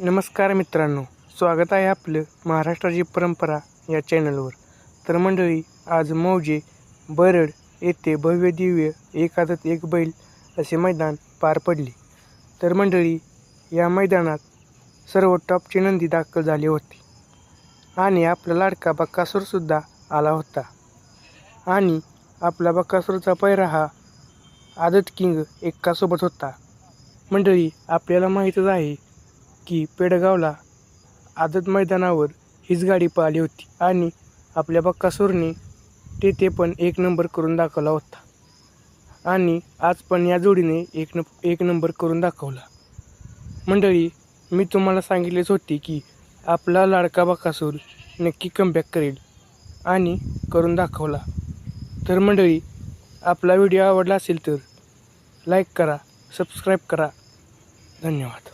नमस्कार मित्रांनो स्वागत आहे आपलं महाराष्ट्राची परंपरा या चॅनलवर. तर मंडळी आज मौजे बरड येथे भव्य दिव्य एक आदत एक बैल असे मैदान पार पडले. तर मंडळी या मैदानात सर्व टॉपची नंदी दाखल झाली होती आणि आपला लाडका बक्कासूरसुद्धा आला होता. आणि आपला बक्कासूरचा पैरा हा आदत किंग एक्कासोबत होता. मंडळी आपल्याला माहीतच आहे की पेडगावला आदत मैदानावर हीच गाडी पाहिली होती आणि आपल्या बक्कासूरने तेथे पण एक नंबर करून दाखवला होता. आणि आज पण या जोडीने एक न एक नंबर करून दाखवला. मंडळी मी तुम्हाला सांगितलेच होते की आपला लाडका बक्कासूर नक्की कमबॅक करेल आणि करून दाखवला. तर मंडळी आपला व्हिडिओ आवडला असेल तर लाईक करा सबस्क्राईब करा. धन्यवाद.